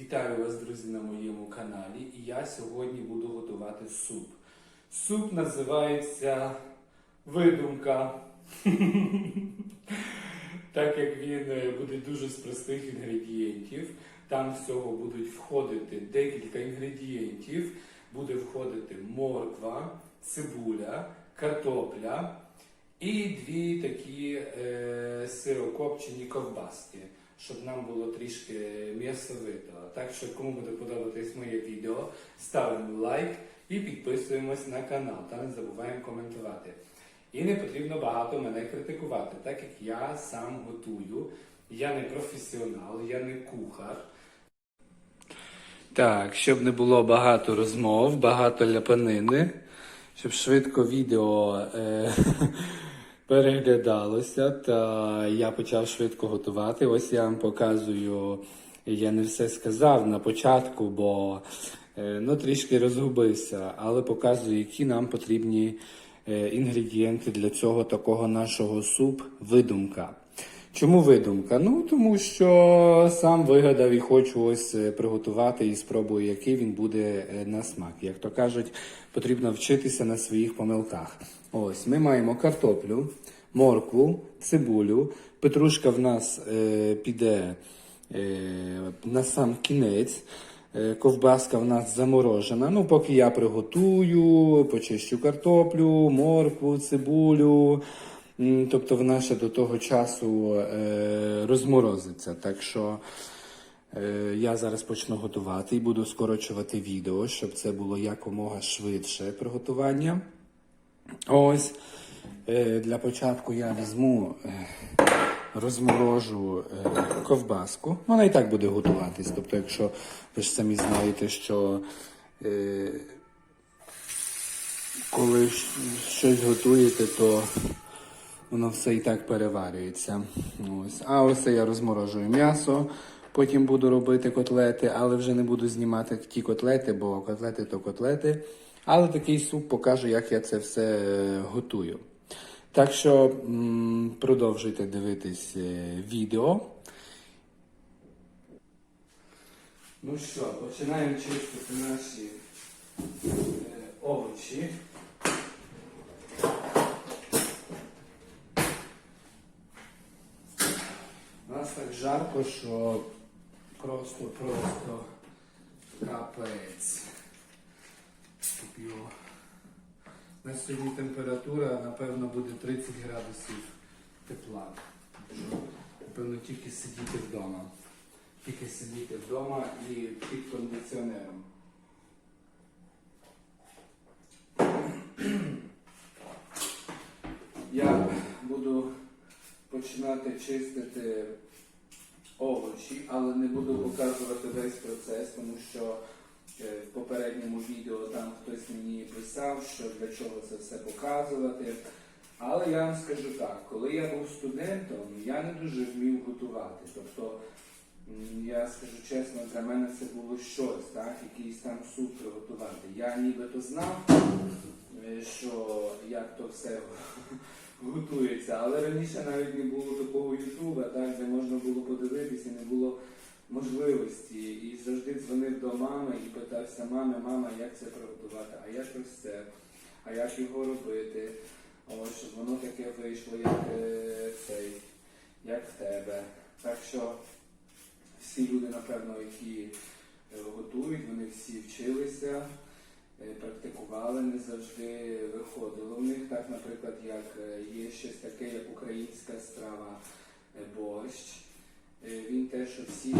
Вітаю вас, друзі, на моєму каналі. І я сьогодні буду готувати суп. Суп називається видумка. Так як він е, буде дуже з простих інгредієнтів, там всього будуть входити декілька інгредієнтів. Буде входити морква, цибуля, картопля і дві такі е, сирокопчені ковбаски, щоб нам було трішки м'ясовито. Так що, кому буде подобатись моє відео, ставимо лайк і підписуємось на канал та не забуваємо коментувати. І не потрібно багато мене критикувати, так як я сам готую. Я не професіонал, я не кухар. Так, щоб не було багато розмов, багато ляпанини, щоб швидко відео е, переглядалося, та я почав швидко готувати. Ось я вам показую, я не все сказав на початку, бо е, ну, трішки розгубився, але показую, які нам потрібні е, інгредієнти для цього такого нашого суп видумка. Чому видумка? Ну тому що сам вигадав і хочу ось е, приготувати і спробую, який він буде е, на смак. Як то кажуть, потрібно вчитися на своїх помилках. Ось ми маємо картоплю, моркву, цибулю. Петрушка в нас е, піде е, на сам кінець. Е, Ковбаска в нас заморожена. Ну, поки я приготую, почищу картоплю, моркву, цибулю. Тобто вона ще до того часу е, розморозиться. Так що е, я зараз почну готувати і буду скорочувати відео, щоб це було якомога швидше приготування. Ось е, для початку я візьму, розморожу ковбаску. Вона і так буде готуватись. Тобто, якщо ви ж самі знаєте, що коли щось готуєте, то воно все і так переварюється. Ось. А ось я розморожую м'ясо. Потім буду робити котлети, але вже не буду знімати ті котлети, бо котлети то котлети. Але такий суп покажу, як я це все е, готую. Так що продовжуйте дивитись е, відео. Ну що, починаємо чистити наші е, овочі. У нас так жарко, що просто-просто капець. Куп'ю. На сьогодні температура, напевно, буде 30 градусів тепла. Напевно, тільки сидіти вдома. Тільки сидіти вдома і під кондиціонером. Я буду починати чистити овочі, але не буду показувати весь процес, тому що е, в попередньому відео там хтось мені писав, що для чого це все показувати. Але я вам скажу так, коли я був студентом, я не дуже вмів готувати. Тобто, я скажу чесно, для мене це було щось, так, якийсь там суп приготувати. Я нібито знав, е, що як то все готується. Але раніше навіть не було такого Ютуба, так, де можна було подивитися, не було можливості. І завжди дзвонив до мами і питався, мами, мама, як це приготувати, а як це, а як його робити, Ось, щоб воно таке вийшло, як е, цей, як в тебе. Так що всі люди, напевно, які е, готують, вони всі вчилися практикували, не завжди виходило в них. Так, наприклад, як е, є щось таке, як українська страва е, борщ. Е, Він теж всіх,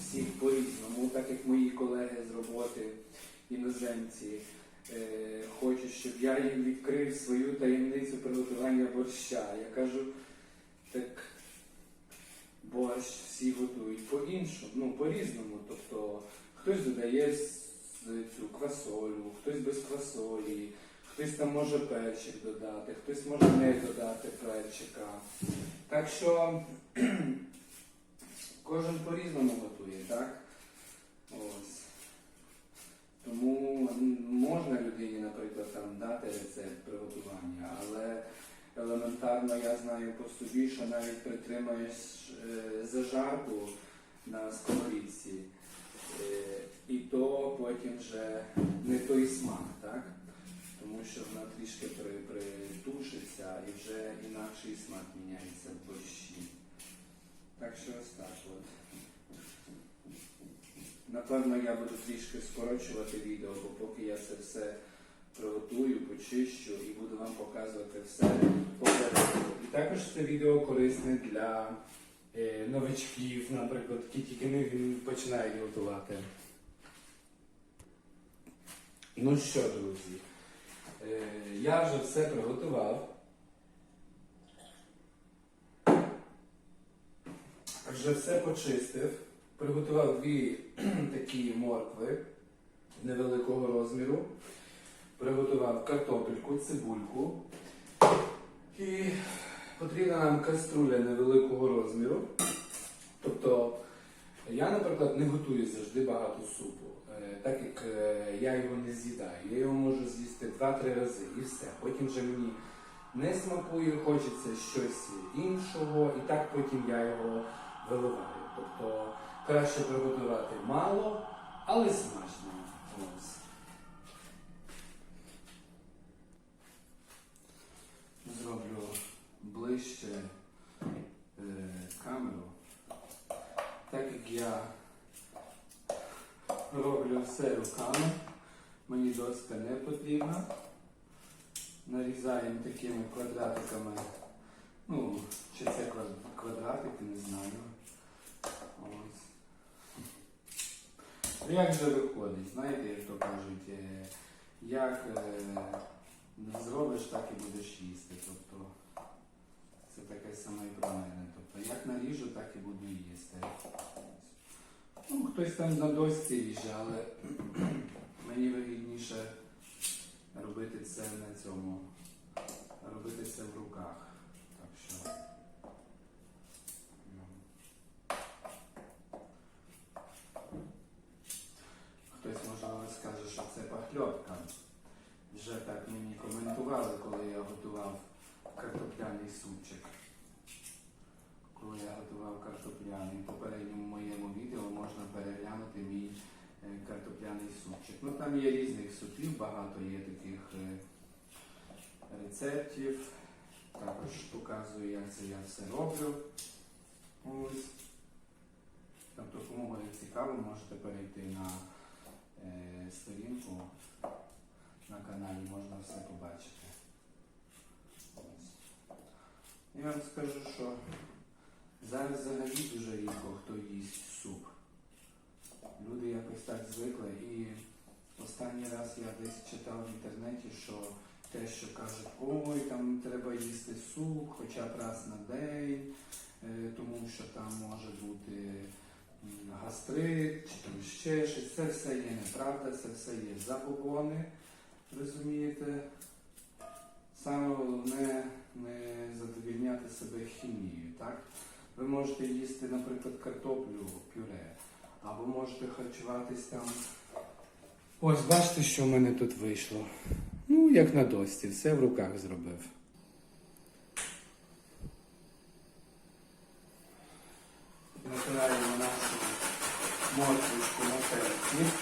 всіх по-різному, так як мої колеги з роботи, іноземці, е, хочуть, щоб я їм відкрив свою таємницю приготування борща. Я кажу, так борщ всі готують по-іншому, ну по-різному. Тобто хтось додає цю квасолю, хтось без квасолі, хтось там може перчик додати, хтось може не додати перчика. Так що кожен по-різному готує, так? Ось. Тому можна людині, наприклад, там дати рецепт приготування, але елементарно я знаю по собі, що навіть притримаєш е, зажарку на сковорідці, е, потім вже не той смак, так? Тому що вона трішки притушиться і вже інакший смак міняється в борщі. Так що ось так от. Напевно, я буду трішки скорочувати відео, бо поки я це все приготую, почищу і буду вам показувати все попереду. І також це відео корисне для е, новичків, наприклад, які тільки не починають готувати. Ну що, друзі, е, я вже все приготував. Вже все почистив. Приготував дві такі моркви невеликого розміру. Приготував картопельку, цибульку. І потрібна нам каструля невеликого розміру. Тобто я, наприклад, не готую завжди багато супу, так як е, я його не з'їдаю. Я його можу з'їсти 2-3 рази і все. Потім вже мені не смакує, хочеться щось іншого, і так потім я його виливаю. Тобто краще приготувати мало, але смачно. Зроблю ближче е, камеру. Так як я роблю все руками, мені доска не потрібна. Нарізаємо такими квадратиками. Ну, чи це квадратики, не знаю. Ось. Ну, Як же виходить? Знаєте, як то кажуть, е, як е, зробиш, так і будеш їсти. Тобто це таке саме і про мене. Тобто як наріжу, так і буду їсти. Ну, хтось там на досці ріже, але мені вигідніше робити це на цьому, робити це в руках. Так що. ну. Хтось можливо скаже, що це пахльотка. Вже так мені коментували, коли я готував картопляний супчик. Коли я готував картопляний, в попередньому моєму відео можна переглянути мій е, картопляний супчик. Ну там є різних супів, багато є таких е, рецептів. Також показую, як це я все роблю. Ось. Тобто, кому буде цікаво, можете перейти на е, сторінку на каналі, можна все побачити. Ось. Я вам скажу, що зараз взагалі дуже рідко хто їсть суп. Люди якось так звикли і останній раз я десь читав в інтернеті, що те, що кажуть, ой, там треба їсти суп хоча б раз на день, е, тому що там може бути гастрит чи там ще щось. Це все є неправда, це все є забобони, розумієте? Саме головне не задовільняти себе хімією, так? Ви можете їсти, наприклад, картоплю пюре, або можете харчуватись там. Ось бачите, що в мене тут вийшло. Ну, як на дості, все в руках зробив. Натираємо нашу морквочку на терці.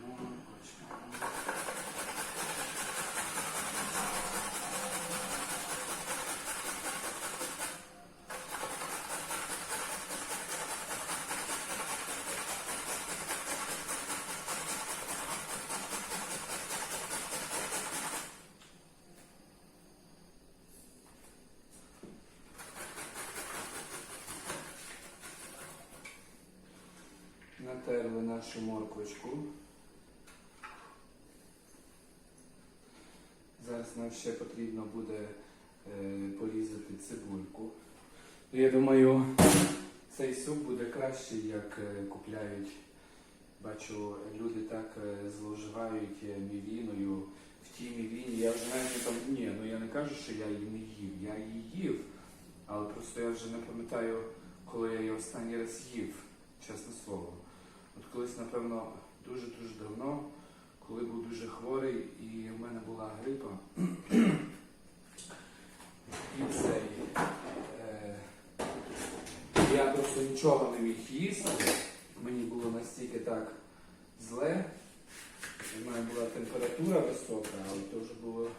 Морквочка. Натерли нашу морквочку. Зараз нам ще потрібно буде е, порізати цибульку. Я думаю, цей суп буде кращий, як е, купляють. Бачу, люди так е, зловживають мівіною в ті мівіні, я вже навіть там, ні, ну я не кажу, що я її не їв, я її їв, але просто я вже не пам'ятаю, коли я її останній раз їв, чесне слово. От колись, напевно, дуже-дуже давно, коли був дуже хворий і в мене була грипа. І цей. Е, я просто нічого не міг їсти. Мені було настільки так зле. У мене була температура висока, але то вже було,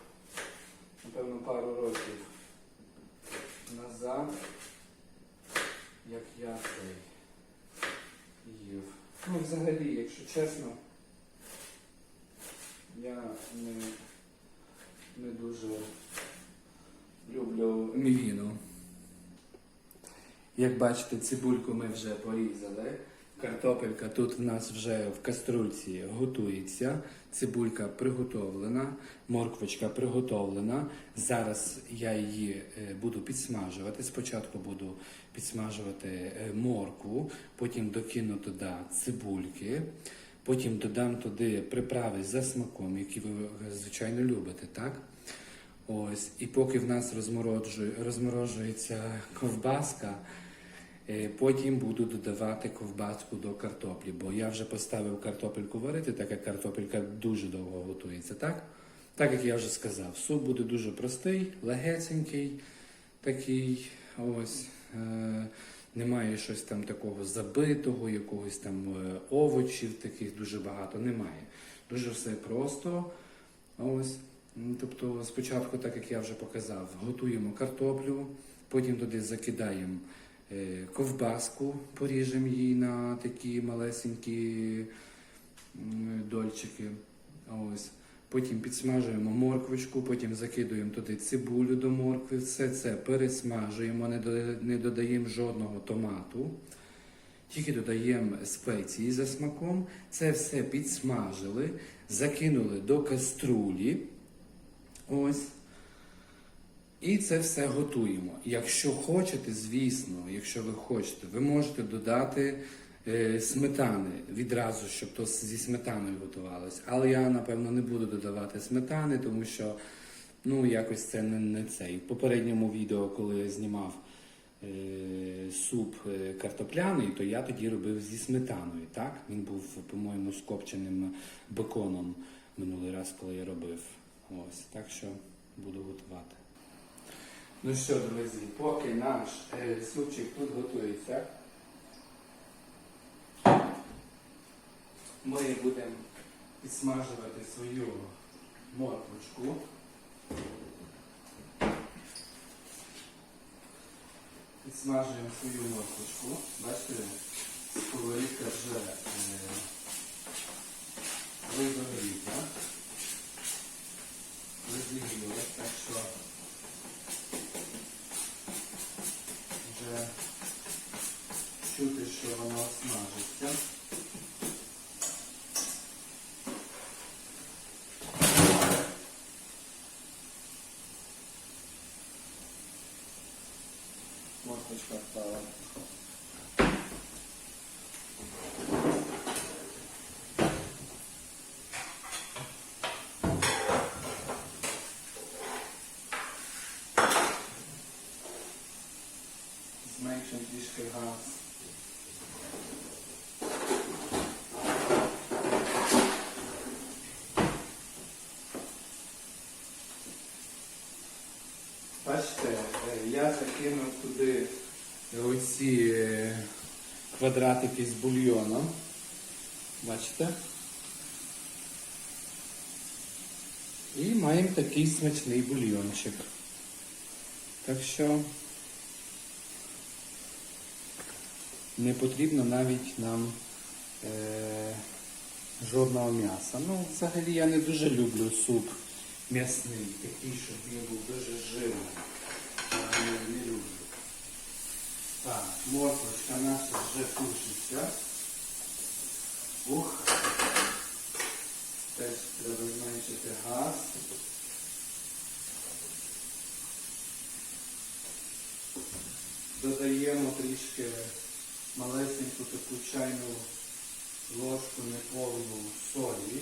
напевно, пару років назад, як я цей їв. Ну, взагалі, якщо чесно, я не, не дуже люблю мівіну. Як бачите, цибульку ми вже порізали. Картопелька тут в нас вже в каструльці готується. Цибулька приготовлена, морквочка приготовлена. Зараз я її е, буду підсмажувати. Спочатку буду підсмажувати е, моркву, потім докину туди цибульки, потім додам туди приправи за смаком, які ви е, звичайно любите, так? Ось, і поки в нас розморожується ковбаска, потім буду додавати ковбаску до картоплі, бо я вже поставив картопельку варити, так як картопелька дуже довго готується, так? Так як я вже сказав, суп буде дуже простий, легесенький, такий ось. Е- немає щось там такого забитого, якогось там е, овочів, таких дуже багато. Немає. Дуже все просто. Ось. Тобто спочатку, так як я вже показав, готуємо картоплю, потім туди закидаємо е, ковбаску, поріжемо її на такі малесенькі дольчики. Ось. Потім підсмажуємо морквочку, потім закидуємо туди цибулю до моркви, все це пересмажуємо, не не додаємо жодного томату. Тільки додаємо спеції за смаком. Це все підсмажили, закинули до каструлі. Ось. І це все готуємо. Якщо хочете, звісно, якщо ви хочете, ви можете додати е, сметани відразу, щоб то зі сметаною готувалось. Але я, напевно, не буду додавати сметани, тому що ну, якось це не, не цей. В попередньому відео, коли я знімав е, суп е, картопляний, то я тоді робив зі сметаною. Так? Він був, по-моєму, з копченим беконом минулий раз, коли я робив. Ось, так що буду готувати. Ну що, друзі, поки наш е, супчик тут готується, ми будемо підсмажувати свою морквочку. Підсмажуємо свою морквочку. Бачите, сковорідка вже е. Розігрілась, так що вже чути, що вона смажиться. Морквочка впала. Зменшимо трішки газ. Бачите, е, я закинув туди оці е, квадратики з бульйоном. Бачите? І маємо такий смачний бульйончик. Так що не потрібно навіть нам е, жодного м'яса. Ну, взагалі я не дуже люблю суп м'ясний, такий, щоб він був дуже жирний. Я не, люблю. Так, морквочка наша вже тушиться. Ух. Теж треба зменшити газ. Додаємо трішки малесеньку таку чайну ложку неповну солі.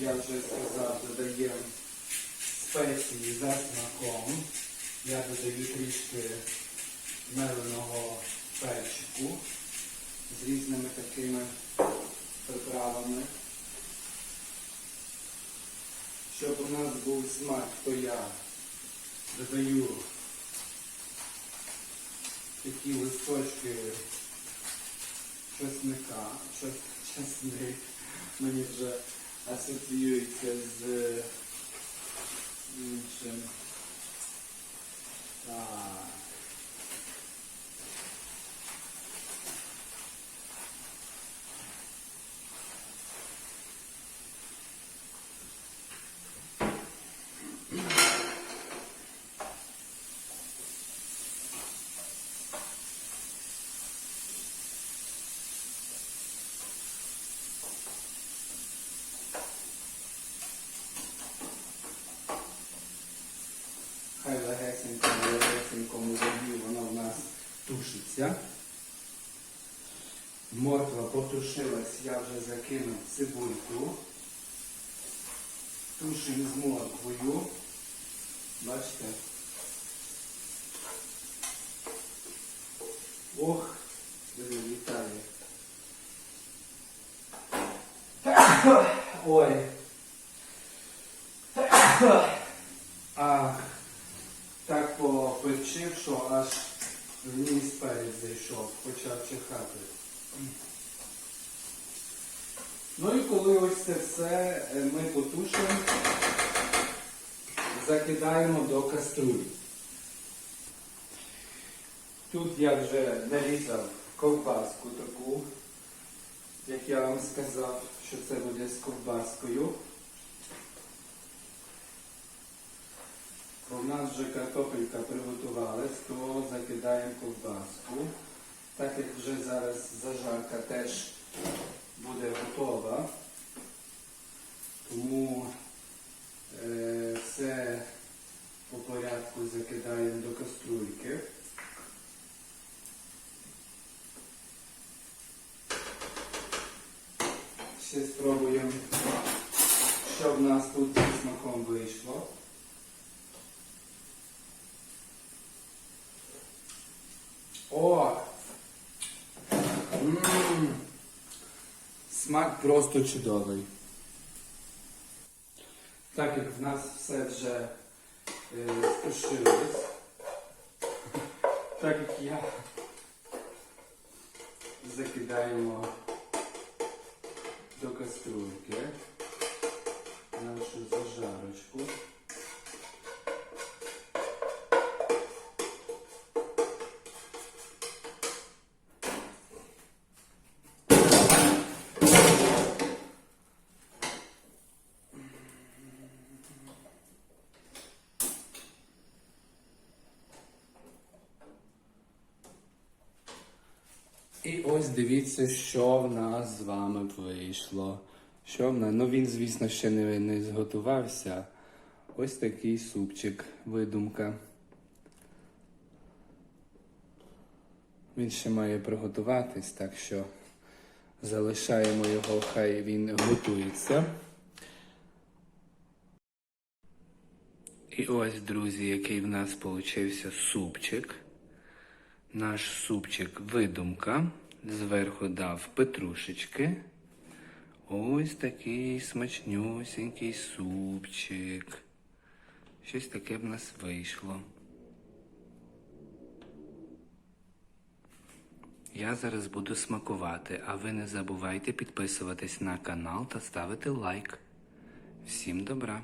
Я вже сказав, додаємо спеції за смаком. Я додаю трішки меленого перчику з різними такими приправами. Щоб у нас був смак, то я додаю такі листочки чесника, чесник мені вже асоціюється з іншим. Так. Хай легесенько, легесенькому воді воно в нас тушиться. Морква я вже закинув цибульку. тушень з морквою. Бачите? Ох, вилітає. Ой. Ах, так поперчив, що аж в ніс перець зайшов, почав чихати. Ну і коли ось це все е, ми потушимо, закидаємо до каструлі. Тут я вже нарізав ковбаску таку, як я вам сказав, що це буде з ковбаскою. У нас вже картопелька приготувалась, то закидаємо ковбаску. Так як вже зараз зажарка теж буде готова, тому е, все по порядку закидаємо до каструльки. Ще спробуємо, що в нас тут зі смаком вийшло. О! М. Смак просто чудовий. Так як в нас все вже е, стушилось, так як я закидаємо до каструльки нашу зажарочку. Ось дивіться, що в нас з вами вийшло. Що в нас? Ну він, звісно, ще не, не зготувався. Ось такий супчик, видумка. Він ще має приготуватись, так що залишаємо його, хай він готується. І ось, друзі, який в нас получився супчик. Наш супчик видумка. Зверху дав петрушечки. Ось такий смачнюсінький супчик. Щось таке в нас вийшло. Я зараз буду смакувати, а ви не забувайте підписуватись на канал та ставити лайк. Всім добра!